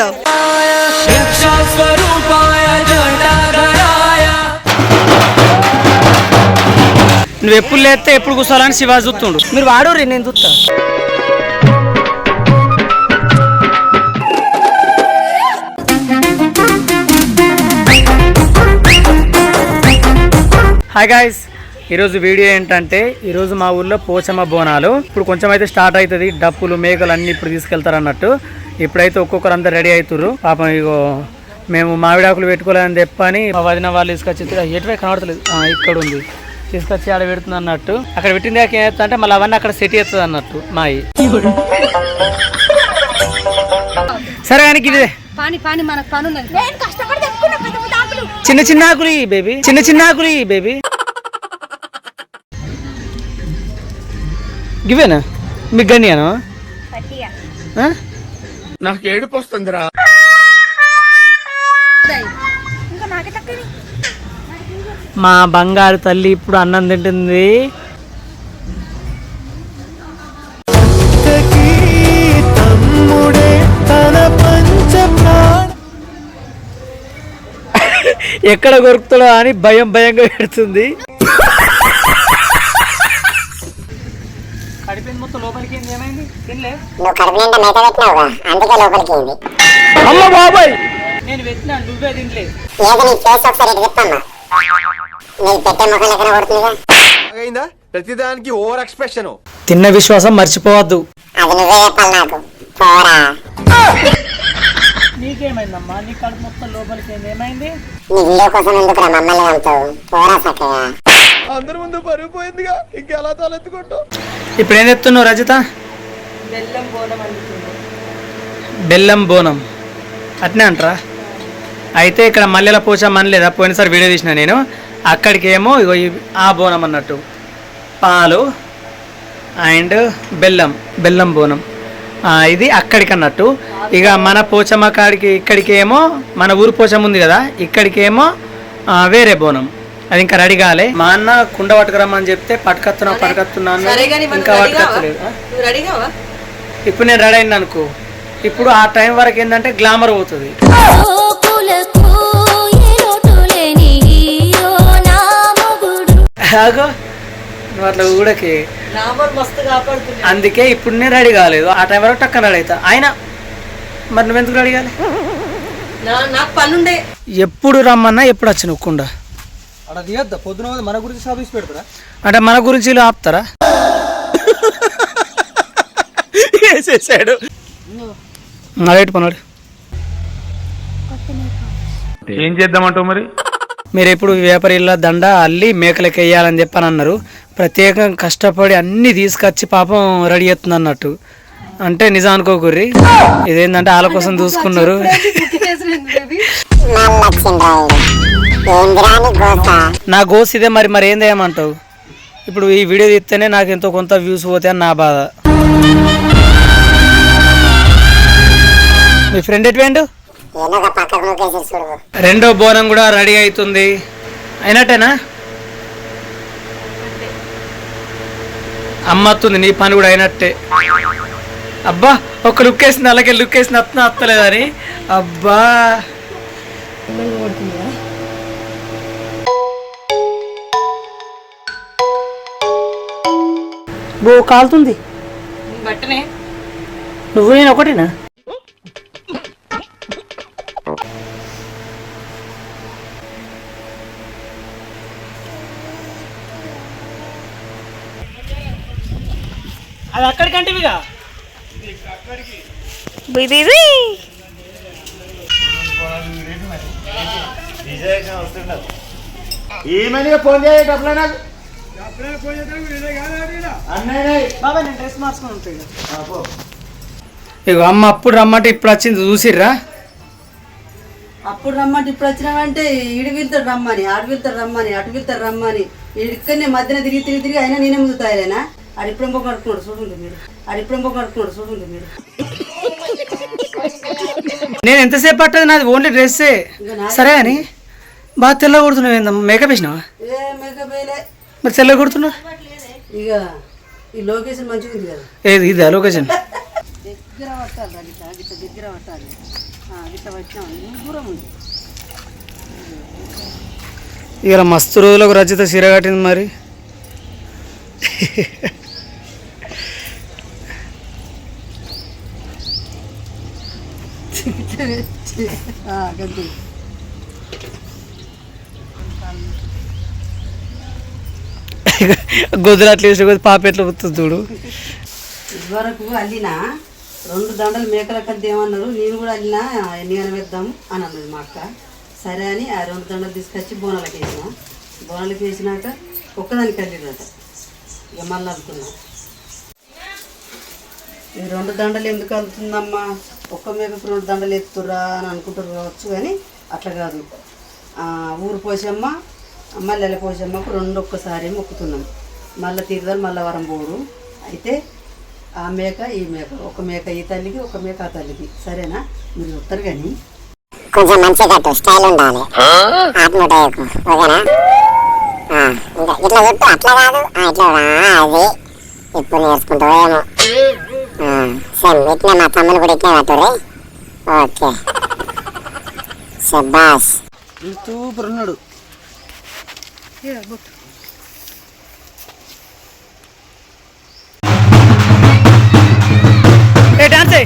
చేస్తుండో నువ్వు ఎప్పుడు లేస్తే ఎప్పుడు కూర్చోవాలని శివాజీ చూస్తుండు. మీరు వాడు నేను చూస్తా. హాయ్ గాయస్ ఈరోజు వీడియో ఏంటంటే ఈరోజు మా ఊర్లో పోచమ్మ బోనాలు. ఇప్పుడు కొంచెం అయితే స్టార్ట్ అవుతుంది. డప్పులు మేకలు అన్ని ఇప్పుడు తీసుకెళ్తారు అన్నట్టు ఇప్పుడైతే ఒక్కొక్కరు అందరు రెడీ అవుతుర్రు. పాపం ఇగో మేము మామిడాకులు పెట్టుకోలేదని చెప్పని మా వదిన వాళ్ళు తీసుకొచ్చి ఎటువై కనబడతలేదు? ఆ, ఇక్కడ ఉంది తీసుకొచ్చి ఆడ పెడుతుంది అన్నట్టు. అక్కడ పెట్టిన దాకా ఏం చేస్తా అంటే మళ్ళీ అవన్నీ అక్కడ సెట్ చేస్తుంది అన్నట్టు మాయి. సరే కానీ ఇదే. పాని పాని మనకు పని ఉన్నది. నేను కష్టపడి తెచ్చుకున్న పెద్ద పెద్ద ఆకులు. చిన్న చిన్న ఆకులు బేబీ. చిన్న చిన్న ఆకులు బేబీ. గివేనా మీకు గన్యాను? నాకు ఏడుపు వస్తుందిరా. ఇంకా నాకే తక్కువ మా బంగారు తల్లి ఇప్పుడు అన్నం తింటుంది. ఎక్కడ కొరుకుతాడో అని భయం భయంగా పెడుతుంది కడిపోయింది మొత్తం లోపలికి ఏమైంది? తినలే. నువ్వు కడుపు నిండా మేత పెట్టినావుగా అందుకే లోపలికి ఉంది అమ్మ బాబాయ్! నేను పెట్టినా నువ్వే తినలే. ఏదో నీ ఫేస్ ఒకసారి ఇటు తిప్పమ్మా. నీకు పెట్టే ముఖం లెక్కన కొడుతుందిగా. అయిందా ప్రతిదానికి ఓవర్ ఎక్స్ప్రెషన్ తిన్న విశ్వాసం మర్చిపోవద్దు. అది నువ్వే చెప్పాలి నాకు. పోరా. నీకేమైందమ్మా? నీ కడుపు మొత్తం లోపలికి ఏమైంది? నీ వీడియో కోసం ఎందుకు మమ్మల్ని పంపుతావు పోరా చక్కగా అందరి ముందు పరుగు పోయిందిగా. ఇంకెలా తలెత్తుకుంటావు? ఇప్పుడు ఏం చెప్తున్నావు రజిత? బెల్లం బోనం అట్నే అంటారా? అయితే ఇక్కడ మల్లెల పోచమ్మ అని లేదా పోయినసారి వీడియో తీసిన నేను. అక్కడికి ఏమో ఇగో ఆ బోనం అన్నట్టు. పాలు అండ్ బెల్లం బెల్లం బోనం. ఇది అక్కడికి అన్నట్టు ఇక మన పోచమ్మ కాడికి ఇక్కడికి ఏమో మన ఊరు పోచమ్మ ఉంది కదా ఇక్కడికేమో ఆ, వేరే బోనం. అది ఇంకా రెడీ కాలే. మా అన్న కుండ పట్టుకురమ్మని చెప్తే పట్టుకత్తున్నా పట్టుకత్తున్నా అన్నాడు. ఇంకా పట్టుకత్తలేదు? ఇప్పుడు నేను రెడీ అయిన అనుకో. ఇప్పుడు ఆ టైం వరకు ఏంటంటే గ్లామర్ పోతుంది. లోకులకు ఏ లోటు లేని హీరో నా మొగుడు ఆగో నువ్వు అట్లా ఊడకి. అందుకే ఇప్పుడు నేను రెడీ కాలేదు. ఆ టైం వరకు టక్కన రెడీ అవుతా. ఆయన మరి నువ్వెందుకు రెడీ కాలే? ఎప్పుడు రమ్మన్నా ఎప్పుడు వచ్చి నువ్వుకుండా అక్కడ తీయద్దా? పొద్దున మన గురించి పెడతారా? అంటే మన గురించి ఆపుతారా? వేసేసాడు. నలైట్ పన్నాడు. ఏం చేద్దామంటావు మరి? మీరు ఎప్పుడు వ్యాపారిలో దండ అల్లి మేకలకి వేయాలని చెప్పని అన్నారు ప్రత్యేకంగా కష్టపడి అన్ని తీసుకొచ్చి పాపం రెడీ అవుతుంది అన్నట్టు అంటే నిజం అనుకోకుర్రి ఇదేంటంటే వాళ్ళ కోసం చూసుకున్నారు. నీ గోస? ఇదే మరి మరి ఏం చేయమంటావు ఇప్పుడు ఈ వీడియో తీస్తేనే నాకు ఎంతో కొంత వ్యూస్ పోతాయి అని నా బాధ. మీ ఫ్రెండ్ ఎటువంటి రెండో బోనం కూడా రెడీ అవుతుంది. అయినట్టేనా? అమ్మత్తుంది నీ పని కూడా అయినట్టే. అబ్బా ఒక లుక్ వేసింది అలాగే లుక్ వేసింది అత్త అత్తలేదని. అబ్బా. బో కాలుతుంది. బట్టనే. నువ్వు నేను ఒకటేనా? అది అక్కడికంటే ఇక ఏమని ఫోన్ చేయటప్పుడు నాకు బాబా నేను డ్రెస్ మార్చుకొని ఉంటాయి ఇగో అమ్మ అప్పుడు రమ్మంటే ఇప్పుడు వచ్చింది చూసిర్రా? అప్పుడు రమ్మంటే ఇప్పుడు వచ్చినామంటే ఈడు వెళ్తాడు రమ్మని ఆడు వెళ్తాడు రమ్మని అటు వెళ్తాడు రమ్మని. ఇక్కడనే మధ్యన తిరిగి తిరిగి తిరిగి అయినా నేనే ముందు తాయలేనా? అడిప్పుడేం పోక కడుక్కున్నాడు చూడండి మీరు. అడిప్పుడేం పోక కడుక్కున్నాడు చూడండి మీరు. నేను ఎంతసేపు పట్టదు నాది? ఓన్లీ డ్రెస్సే. సరే అని. బాగా తెల్ల కొడుతున్నావు ఏందమ్మా మేకప్ వేసినావా? మరి తెల్ల కొడుతున్నావు ఇక ఈ లొకేషన్ మంచిగా ఉంది కదా. ఏది ఇదా లొకేషన్? దగ్గర పట్టాలి దగ్గర పట్టాలి. వచ్చినాం. దూరం ఉంది. ఇలా మస్తు రోజులకు రచిత చీర కట్టింది మరి. గంతే. గుజరాత్ వేసి పాప ఎట్లా వస్తుంది చూడు. ఇదివరకు అల్లిన రెండు దండలు మేకల కద్ద ఏమన్నారు? నేను కూడా అల్లినా ఎన్ని వేద్దాం అని అన్నది మా అక్క. సరే అని ఆ రెండు దండలు తీసుకొచ్చి బోనాలకు వేసిన. బోనాలకు వేసినాక ఒక్కదానికి అల్లిదట ఇక మళ్ళీ అనుకున్నా. ఈ రెండు దండలు ఎందుకు అల్లుతుందమ్మా? ఒక్క మేకకు రెండు దండలు ఎత్తురా అని అనుకుంటారు కావచ్చు కానీ అట్లా కాదు. ఊరు పోసమ్మ మల్లెల పోసమ్మకు రెండు ఒక్కసారి మొక్కుతున్నాం. మళ్ళీ తీర్థాలు మళ్ళీ వరం పోరు అయితే ఆ మేక ఈ మేక ఒక మేక ఈ తల్లికి ఒక మేక ఆ తల్లికి. సరేనా? మీరు చెప్తారు కానీ. కొంచెం మంచిగా కట్టు స్టైల్ ఉండాలి. ఆత్మట ఓకేనా? ఆ, ఇంకా ఇట్లా అట్లా కాదు. ఆ, ఇట్లా అది. ఇప్పుడు నేర్చుకుంటావు ఏమో సేమ్ ఇట్లా మా తమ్ముని కూడా ఇట్లా కట్టురే ఓకే. సూపర్ ఉన్నాడు. ఏ డాన్స్ ఏ. అర్రే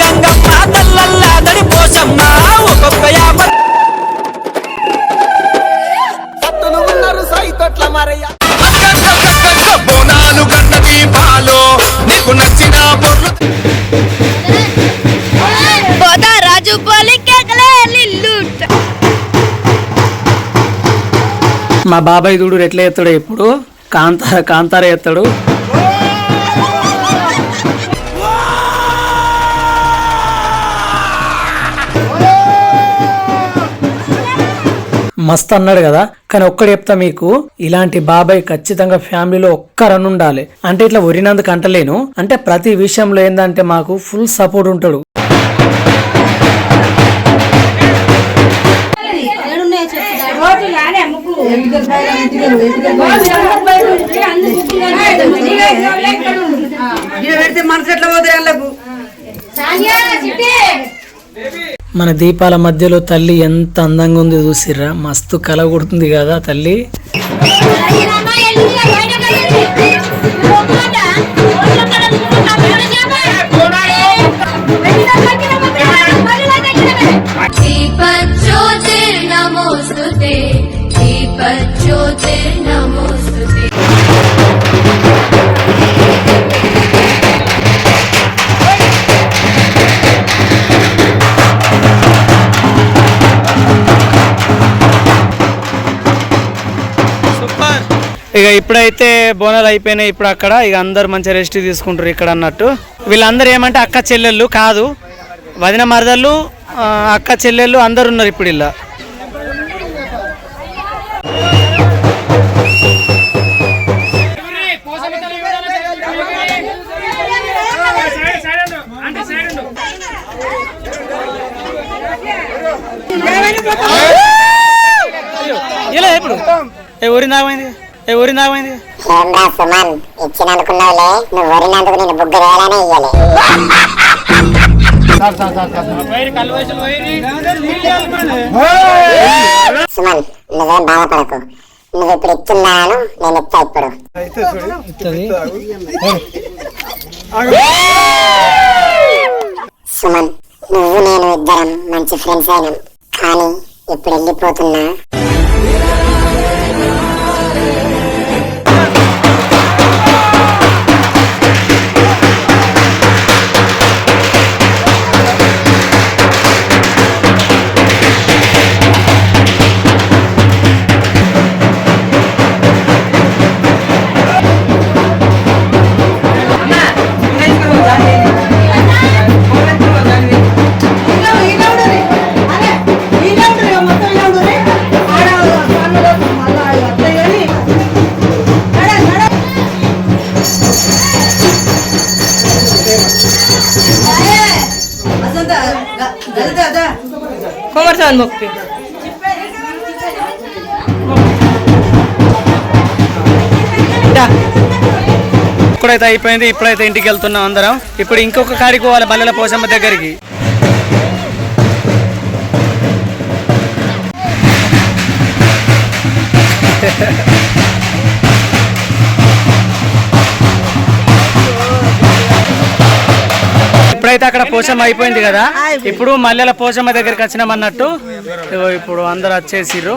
గంగమ్మ తల్లల్లా దడి పోసమ్మ. ఒక్కొక్క యాప పట్టును ఉన్నారు సైతొట్ల మరయ్య బోనాలు గన్న దీపాలు నీకు నచ్చిన బొర్లు పోతా రాజు పోలి కేకలే లిల్లు మా బాబాయ్ చూడు ఎట్లా ఎత్తాడు ఇప్పుడు కాంతార కాంతార ఎత్తాడు. మస్త్ అన్నాడు కదా. కానీ ఒక్కడు చెప్తా మీకు ఇలాంటి బాబాయ్ ఖచ్చితంగా ఫ్యామిలీలో ఒక్కరని ఉండాలి. అంటే ఇట్లా ఒరినందుకు అంటలేను. అంటే ప్రతి విషయంలో ఏంటంటే మాకు ఫుల్ సపోర్ట్ ఉంటాడు. మనసు ఎట్లా పోతుంది వాళ్ళకు మన దీపాల మధ్యలో తల్లి ఎంత అందంగా ఉందో చూసిర్రా. మస్తు కల కొడుతుంది కదా తల్లి. ఇక ఇప్పుడైతే బోనాలు అయిపోయినాయి ఇప్పుడు అక్కడ ఇక అందరు మంచిగా రెస్ట్ తీసుకుంటారు ఇక్కడ అన్నట్టు వీళ్ళందరూ ఏమంటే అక్క చెల్లెళ్ళు కాదు వదిన మరదళ్ళు అక్క చెల్లెళ్ళు అందరు ఉన్నారు ఇప్పుడు ఇలా ఏ ఊరి సుమన్ నువ్వు వరినందుకు నేను బుగ్గ వేయాలనే ఇయ్యలే. సుమన్ నువ్వేం బాధపడకు. నువ్వు ఇప్పుడు ఇస్తున్నాను నేను ఇచ్చా ఇప్పుడు. సుమన్ నువ్వు నేను ఇద్దరం మంచి ఫ్రెండ్స్ అయినాం. కానీ ఇప్పుడు వెళ్ళిపోతున్నా. ఇప్పుడైతే అయిపోయింది ఇప్పుడైతే ఇంటికి వెళ్తున్నాం అందరం. ఇప్పుడు ఇంకొక కాడికి పోవాలి బల్లెల పోసమ్మ దగ్గరికి. ఇప్పుడైతే అక్కడ పోషమ్మ అయిపోయింది కదా. ఇప్పుడు మల్లెల పోషమ్మ దగ్గరికి వచ్చినామన్నట్టు ఇగో ఇప్పుడు అందరు వచ్చేసిర్రు.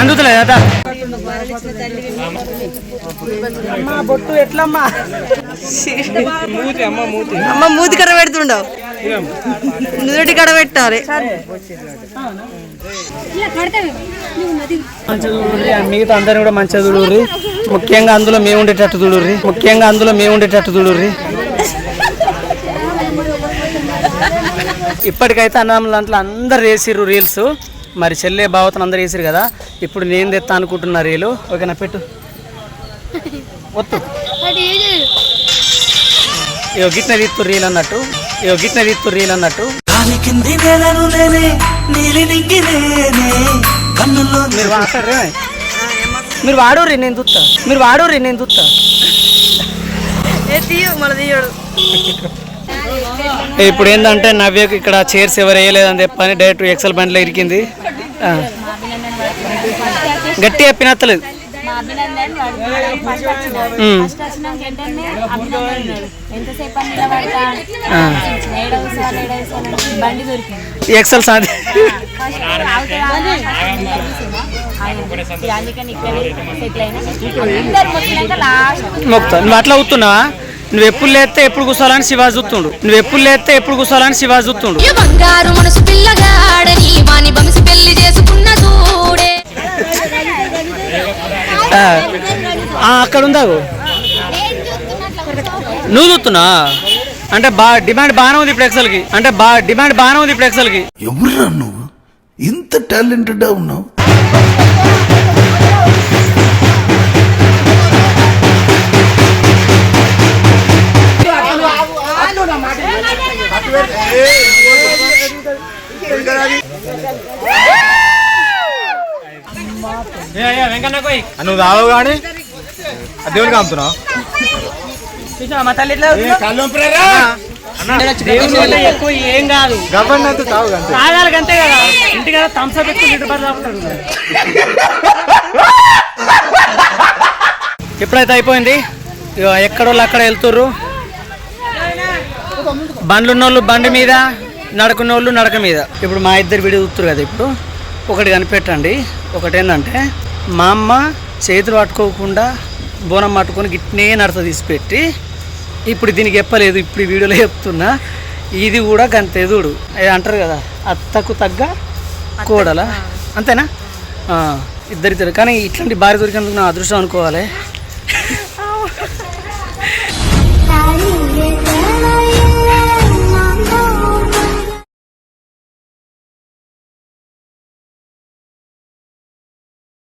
అందుతలేదా అమ్మా బొట్టు ఎట్లమ్మా? అమ్మ మూతి కడ పెడుతుండవు. నుదుటి కడ పెట్టాలి. మిగతా అందరిని కూడా మంచిగా చూడుర్రి. ముఖ్యంగా అందులో మేము ఉండేటట్టు చూడుర్రి. ముఖ్యంగా అందులో మేము ఉండేటట్టు చూడుర్రి. ఇప్పటికైతే అన్నదమ్ముల దాంట్లో అందరు వేసిర్రు రీల్స్. మరి చెల్లె బావతను అందరు వేసిరు కదా ఇప్పుడు నేను తెస్తా అనుకుంటున్నా రీలు ఓకేనా పెట్టు. వద్దు అది ఏది? ఇగో గిట్న తీత్తు రీల్ అన్నట్టు. ఇగో గిట్న తీత్తు రీల్ అన్నట్టు. మీరు మాట్లాడరే మీరు నేను చూస్తా మీరు వాడోర్రి నేను చూస్తా ఇప్పుడు ఏంటంటే నవ్యకు ఇక్కడ చైర్స్ ఎవరు వేయలేదని చెప్పని డైరెక్ట్ ఎక్సెల్ బండిలో ఇరికింది. గట్టి చెప్పినత్తలేదు ఎక్సెల్ సాధి మొక్తా నువ్వు అట్లా కూతున్నావా నువ్వు ఎప్పుడు లేస్తే ఎప్పుడు కూర్చోవాలని శివాజీ చూస్తుండు. నువ్వు ఎప్పుడు లేస్తే ఎప్పుడు కూర్చోవాలని శివాజీ చూస్తుండు. ఈ బంగారు మనసు పిల్లగాడని వాని బంసి పెళ్ళి చేసుకున్న చూడే. అక్కడ ఉందావు నువ్వు చూస్తున్నా? అంటే బా డిమాండ్ బాగానే ఉంది ఇప్పుడు ఎక్సెల్కి అంటే బా డిమాండ్ బాగానే ఉంది ఇప్పుడు ఎక్సెల్కి ఎవరురా నువ్వు? ఇంత టాలెంటెడ్ ఉన్నావు? నువ్వు తాగవు కానీ? దేవునికి అమ్ముతున్నావు? దేవుని వల్ల ఎక్కువ ఏం కాదు. గవర్న అంతా తాగు అంతే. తాగాలి అంతే కదా. ఇంటి కదా థమ్స్అప్ ఎక్కువ లీటర్ బార్ తాగుతారు ఎప్పుడైతే అయిపోయింది? ఎక్కడోళ్ళు అక్కడ వెళ్తుర్రు? బండ్లు ఉన్నోళ్ళు బండి మీద నడుకున్న వాళ్ళు నడక మీద. ఇప్పుడు మా ఇద్దరు వీడియో చూస్తారు కదా ఇప్పుడు. ఒకటి కనిపెట్టండి. ఒకటి ఏంటంటే మా అమ్మ చేతులు పట్టుకోకుండా బోనం పట్టుకొని గిట్నే నడత తీసి పెట్టి ఇప్పుడు దీనికి చెప్పలేదు ఇప్పుడు వీడియోలో చెప్తున్నా. ఇది కూడా గంతెదుడు అది అంటారు కదా అత్తకు తగ్గ కోడల. అంతేనా? ఇద్దరిద్దరు. కానీ ఇట్లాంటి భార్య దొరికినందుకు నా అదృష్టం అనుకోవాలి.